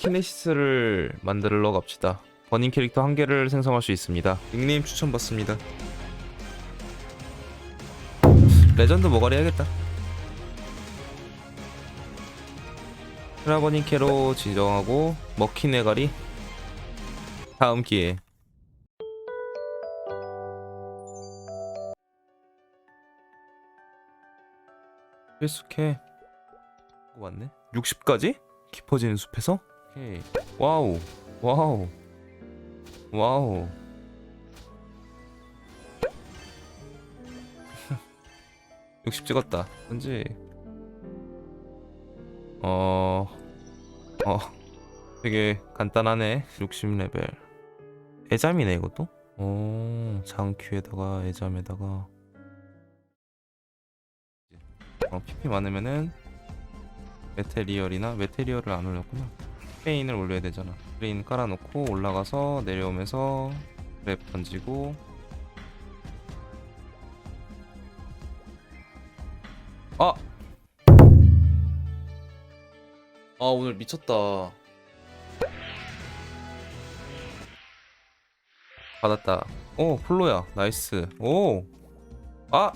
키네시스를 만들러 갑시다. 버닝 캐릭터 한 개를 생성할 수 있습니다. 닉네임 추천받습니다. 레전드 모가리 해야겠다. 트라버닝 캐로 지정하고 먹힌 애가리 다음 기회에 필수캐 어, 맞네 60까지? 깊어지는 숲에서? 오케이 와우 와우 와우. 육십 찍었다. 현지. 어... 어... 되게 간단하네. 60레벨. 애잠이네 이것도? 오 장큐에다가 애잠에다가. 어, PP 많으면은 메테리얼이나 메테리얼을 안 올렸구나 페인을 올려야 되잖아. 페인 깔아놓고 올라가서 내려오면서 랩 던지고. 아! 아 오늘 미쳤다. 받았다. 오 폴로야. 나이스. 오 아!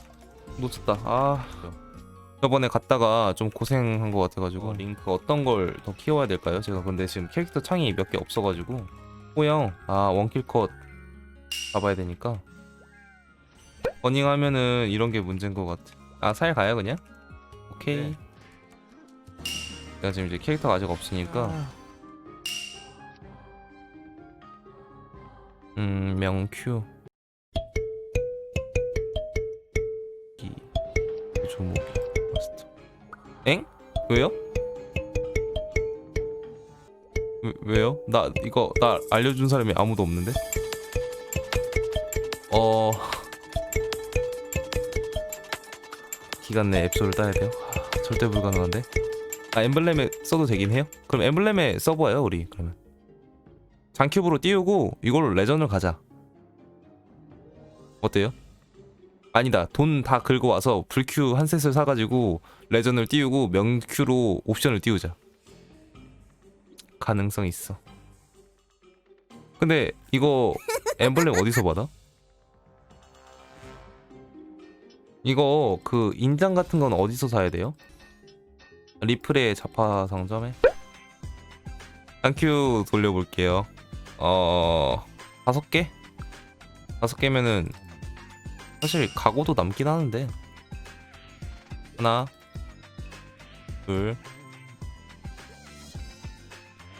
놓쳤다. 아 저번에 갔다가 좀 고생한 것 같아가지고 링크 어떤 걸 더 키워야 될까요? 제가 근데 지금 캐릭터 창이 몇 개 없어가지고. 호영 아 원킬컷 가봐야 되니까. 버닝하면은 이런 게 문제인 것 같아. 아살 가요 그냥? 오케이. 네. 내가 지금 이제 캐릭터가 아직 없으니까. 음 명큐 기 조목이 엥? 왜요? 왜, 왜요? 나 이거 나 알려준 사람이 아무도 없는데? 어 기간 내 앱소를 따야 돼요? 하, 절대 불가능한데? 아 엠블렘에 써도 되긴 해요? 그럼 엠블렘에 써봐요 우리 그러면 장큐브로 띄우고 이걸로 레전을 가자 어때요? 아니다. 돈 다 긁어 와서 불큐 한 셋을 사가지고 레전을 띄우고 명큐로 옵션을 띄우자. 가능성 있어. 근데 이거 엠블렘 어디서 받아? 이거 그 인장 같은 건 어디서 사야 돼요? 리플의 자파 상점에? 땡큐 돌려볼게요. 어 다섯 개? 다섯 개면은 사실 각오도 남긴 하는데 하나 둘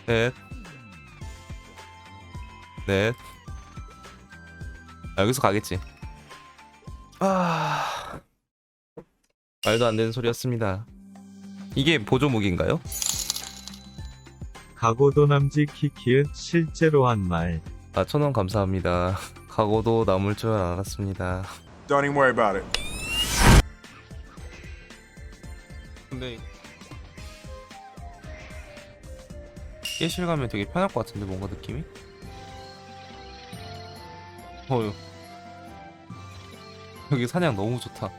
셋 넷 아, 여기서 가겠지 아 말도 안 되는 소리였습니다 이게 보조무기인가요? 가고도 남지 키키은 실제로 한 말. 아, 천원 감사합니다. 각오도 남을 줄 알았습니다. Don't even worry about it. 근데 깨실 가면 되게 편할 것 같은데 뭔가 느낌이? 어휴 여기 사냥 너무 좋다.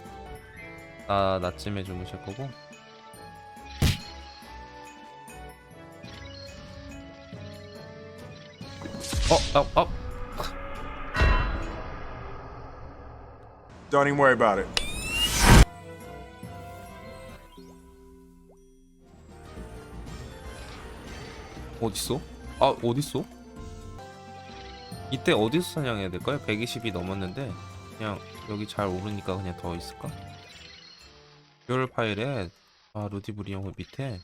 나 낮쯤에 주무실 거고. 어, 아, 아, Don't even worry about it. 어딨어? 아 어딨어? 이때 어디서 사냥해야 될까요? 120이 넘었는데 그냥 여기 잘 오르니까 그냥 더 있을까? 별 파일에 아 루디브리 영어 밑에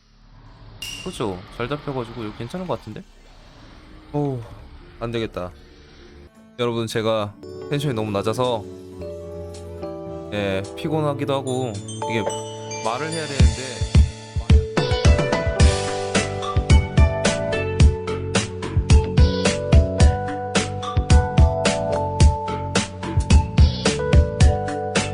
그죠? 잘 잡혀가지고 이거 괜찮은 것 같은데? 오 안되겠다 여러분 제가 텐션이 너무 낮아서 예 피곤하기도 하고 이게 말을 해야 되는데